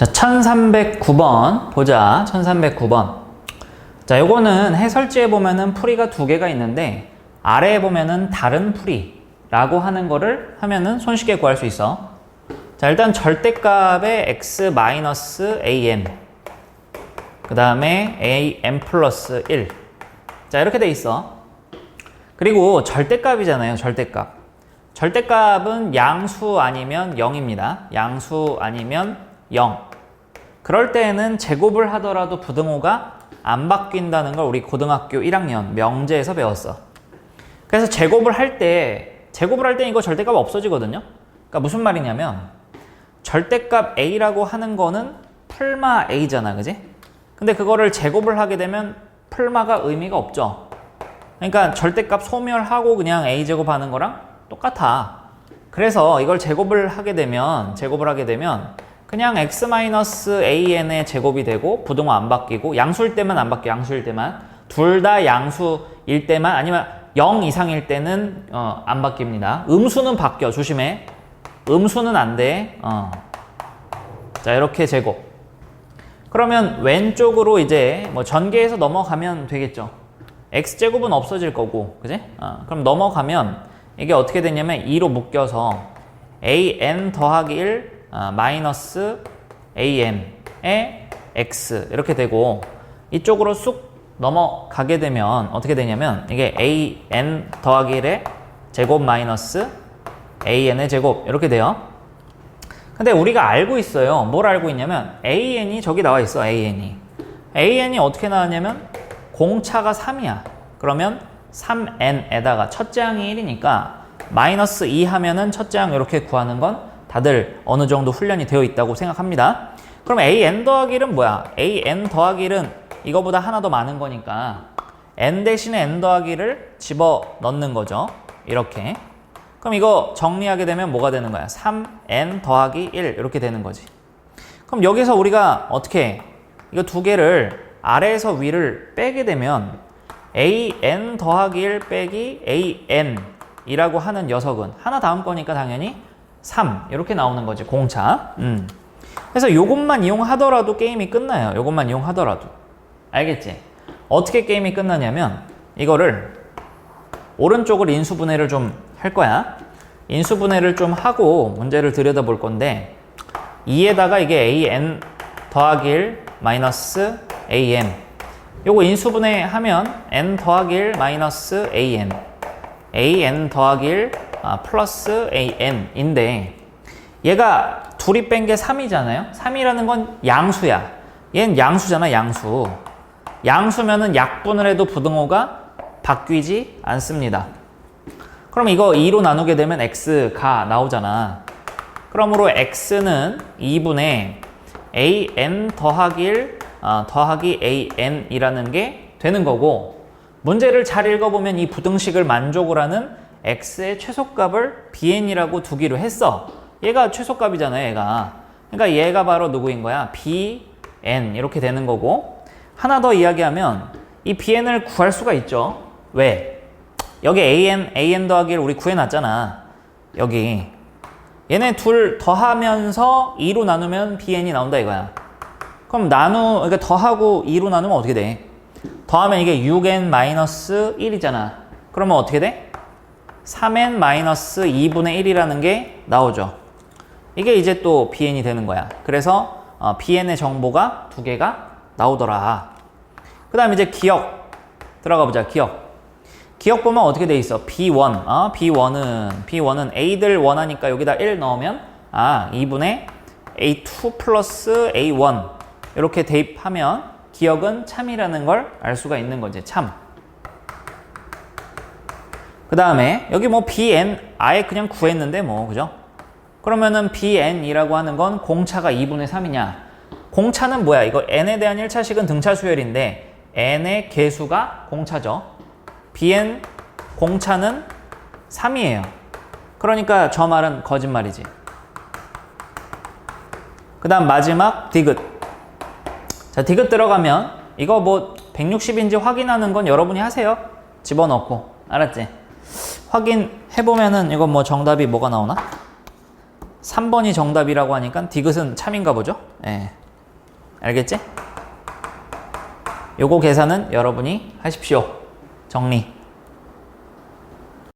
자, 1309번 보자. 1309번. 자, 요거는 해설지에 보면은 풀이가 두 개가 있는데 아래에 보면은 다른 풀이라고 하는 거를 하면은 손쉽게 구할 수 있어. 자, 일단 절대값의 x am. 그 다음에 am 플러스 1. 자, 이렇게 돼 있어. 그리고 절대값이잖아요. 절대값. 절대값은 양수 아니면 0입니다. 양수 아니면 0. 그럴 때에는 제곱을 하더라도 부등호가 안 바뀐다는 걸 우리 고등학교 1학년 명제에서 배웠어. 그래서 제곱을 할 때, 제곱을 할 때 이거 절대값 없어지거든요. 그러니까 무슨 말이냐면, 절대값 A라고 하는 거는 풀마 A잖아, 그지? 근데 그거를 제곱을 하게 되면 풀마가 의미가 없죠. 그러니까 절대값 소멸하고 그냥 A 제곱하는 거랑 똑같아. 그래서 이걸 제곱을 하게 되면, 제곱을 하게 되면, 그냥 x-an의 제곱이 되고 부등호 안 바뀌고 양수일 때만 안 바뀌어 양수일 때만. 둘 다 양수일 때만 아니면 0 이상일 때는 어, 안 바뀝니다. 음수는 바뀌어 조심해. 음수는 안돼. 어. 자 이렇게 제곱. 그러면 왼쪽으로 이제 뭐 전개해서 넘어가면 되겠죠. X제곱은 없어질 거고 그지? 어, 그럼 넘어가면 이게 어떻게 되냐면 2로 묶여서 an 더하기 1 아, 마이너스 am의 x 이렇게 되고 이쪽으로 쑥 넘어가게 되면 어떻게 되냐면 이게 an 더하기 1의 제곱 마이너스 an의 제곱 이렇게 돼요. 근데 우리가 알고 있어요. 뭘 알고 있냐면 an이 저기 나와 있어. an이. an이 어떻게 나왔냐면 공차가 3이야. 그러면 3n에다가 첫째 항이 1이니까 마이너스 2 하면은 첫째 항 이렇게 구하는 건 다들 어느 정도 훈련이 되어 있다고 생각합니다. 그럼 an 더하기 1은 뭐야? an 더하기 1은 이거보다 하나 더 많은 거니까 n 대신에 n 더하기 1을 집어 넣는 거죠. 이렇게. 그럼 이거 정리하게 되면 뭐가 되는 거야? 3n 더하기 1 이렇게 되는 거지. 그럼 여기서 우리가 어떻게 이거 두 개를 아래에서 위를 빼게 되면 an 더하기 1 빼기 an 이라고 하는 녀석은 하나 다음 거니까 당연히 3 이렇게 나오는 거지 공차. 음. 그래서 요것만 이용하더라도 게임이 끝나요. 요것만 이용하더라도. 알겠지? 어떻게 게임이 끝나냐면 이거를 오른쪽을 인수분해를 좀 할 거야. 인수분해를 좀 하고 문제를 들여다 볼 건데 2에다가 이게 an 더하기 1 마이너스 am. 요거 인수분해 하면 n 더하기 1 마이너스 an an 더하기 1 아, 플러스 an인데 얘가 둘이 뺀 게 3이잖아요. 3이라는 건 양수야. 얘는 양수잖아, 양수. 양수면은 약분을 해도 부등호가 바뀌지 않습니다. 그럼 이거 2로 나누게 되면 x가 나오잖아. 그러므로 x는 2분의 an 더하기 1 어, 더하기 an이라는 게 되는 거고 문제를 잘 읽어보면 이 부등식을 만족을 하는 x의 최소값을 bn이라고 두기로 했어. 얘가 최소값이잖아요, 얘가. 그러니까 얘가 바로 누구인 거야? bn 이렇게 되는 거고 하나 더 이야기하면 이 bn을 구할 수가 있죠. 왜? 여기 an, an 더하기를 우리 구해놨잖아. 여기. 얘네 둘 더하면서 2로 나누면 bn이 나온다 이거야. 그럼 나누, 그러니까 더하고 2로 나누면 어떻게 돼? 더하면 이게 6n-1이잖아. 그러면 어떻게 돼? 3n-2분의 1이라는 게 나오죠. 이게 이제 또 bn이 되는 거야. 그래서 어, bn의 정보가 두 개가 나오더라. 그 다음 이제 기억 들어가 보자. 기억. 기억 보면 어떻게 돼 있어? b1. 어? b1은 b1은 a들 원하니까 여기다 1 넣으면 아 2분의 a2 플러스 a1 이렇게 대입하면 기억은 참이라는 걸 알 수가 있는 거지. 참. 그 다음에 여기 뭐 bn 아예 그냥 구했는데 뭐 그죠? 그러면은 bn이라고 하는 건 공차가 2분의 3이냐? 공차는 뭐야? 이거 n에 대한 1차식은 등차 수열인데 n의 개수가 공차죠. bn 공차는 3이에요. 그러니까 저 말은 거짓말이지. 그 다음 마지막 디귿. 자, 디귿 들어가면 이거 뭐 160인지 확인하는 건 여러분이 하세요. 집어넣고. 알았지? 확인해보면은 이거 뭐 정답이 뭐가 나오나? 3번이 정답이라고 하니까 디귿은 참인가 보죠? 예. 알겠지? 요거 계산은 여러분이 하십시오. 정리.